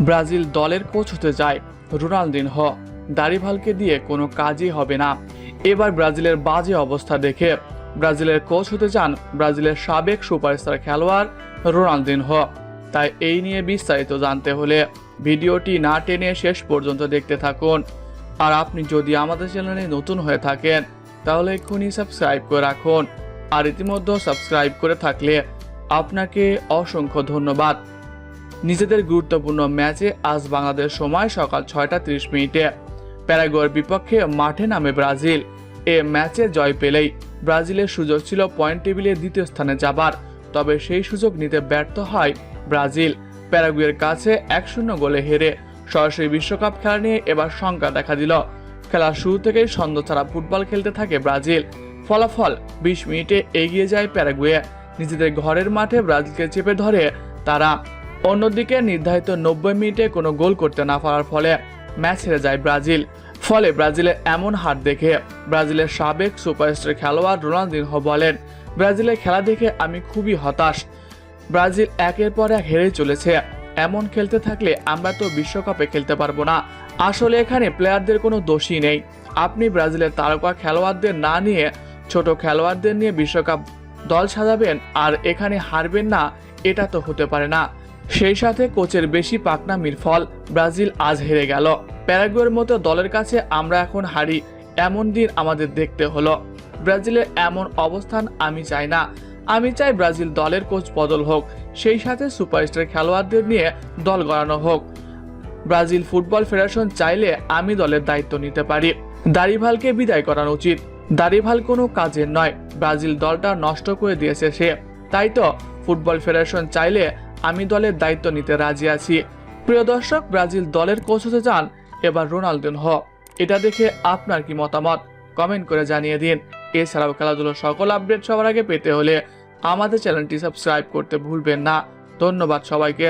Brazil দলের coach হতে যায় রোনালদিনহ। দারিভালকে দিয়ে কোনো কাজই হবে না। এবার ব্রাজিলের বাজে অবস্থা দেখে ব্রাজিলের কোচ হতে চান ব্রাজিলের সাবেক সুপারস্টার খেলোয়াড় রোনালদিনহ। তাই এই নিয়ে বিস্তারিত জানতে হলে ভিডিওটি না টেনে শেষ পর্যন্ত দেখতে থাকুন। আর আপনি যদি আমাদের চ্যানেলে নতুন হয়ে থাকেন, তাহলে এক্ষুনি সাবস্ক্রাইব করে রাখুন। আর ইতিমধ্যে সাবস্ক্রাইব করে থাকলে আপনাকে অসংখ্য ধন্যবাদ। নিজেদের গুরুত্বপূর্ণ ম্যাচে আজ বাংলাদেশ সময় সকাল ছয়টা ত্রিশ মিনিটে। প্যারাগুয়ের বিপক্ষে মাঠে নামে ব্রাজিল। এ ম্যাচে জয় পেলেই ব্রাজিলের সুযোগ ছিল পয়েন্ট টেবিলে দ্বিতীয় স্থানে যাবার, তবে সেই সুযোগ নিতে ব্যর্থ হয় ব্রাজিল। প্যারাগুয়ের কাছে এক শূন্য গোলে হেরে সরাসরি বিশ্বকাপ খেলা নিয়ে এবার শঙ্কা দেখা দিল। খেলার শুরু থেকেই সন্দেহ ছাড়া ফুটবল খেলতে থাকে ব্রাজিল। ফলাফল বিশ মিনিটে এগিয়ে যায় প্যারাগুয়ে। নিজেদের ঘরের মাঠে ব্রাজিলকে চেপে ধরে তারা। অন্যদিকে নির্ধারিত নব্বই মিনিটে কোনো গোল করতে না পারার ফলে ম্যাচ হেরে যায় ব্রাজিল। ফলে ব্রাজিলের এমন হার দেখে ব্রাজিলের সাবেক সুপারস্টার খেলোয়াড় রোনালদিনহ বলেন ব্রাজিলের খেলা দেখে আমি খুবই হতাশ। ব্রাজিল একের পর এক হেরে চলেছে। এমন খেলতে থাকলে আমরা তো বিশ্বকাপে খেলতে পারব না। আসলে এখানে প্লেয়ারদের কোনো দোষই নেই। আপনি ব্রাজিলের তারকা খেলোয়াড়দের না নিয়ে, ছোট খেলোয়াড়দের নিয়ে বিশ্বকাপ দল সাজাবেন আর এখানে হারবেন না, এটা তো হতে পারে না। সেই সাথে কোচের বেশি পাকনামির ফল ব্রাজিল আজ হেরে গেল। প্যারাগুয়ের মতো দলের কাছে আমরা এখন হারি, এমন দিন আমাদের দেখতে হলো। ব্রাজিলের এমন অবস্থান আমি চাই না। আমি চাই ব্রাজিল দলের কোচ বদল হোক, সেই সাথে সুপারস্টার খেলোয়াড়দের নিয়ে দল গড়ানো হোক। ব্রাজিল ফুটবল ফেডারেশন চাইলে আমি দলের দায়িত্ব নিতে পারি। দারিভালকে বিদায় করানো উচিত। দারিভাল কোনো কাজের নয়। ব্রাজিল দলটা নষ্ট করে দিয়েছে সে। তাই তো ফুটবল ফেডারেশন চাইলে আমি দলের দায়িত্ব নিতে রাজি আছি। প্রিয় দর্শক, ব্রাজিল দলের কোচ হতে চান এবার রোনালদিন হ। এটা দেখে আপনার কি মতামত? কমেন্ট করে জানিয়ে দিন। এছাড়াও খেলাধুলোর সকল আপডেট সবার আগে পেতে হলে আমাদের চ্যানেলটি সাবস্ক্রাইব করতে ভুলবেন না। ধন্যবাদ সবাইকে।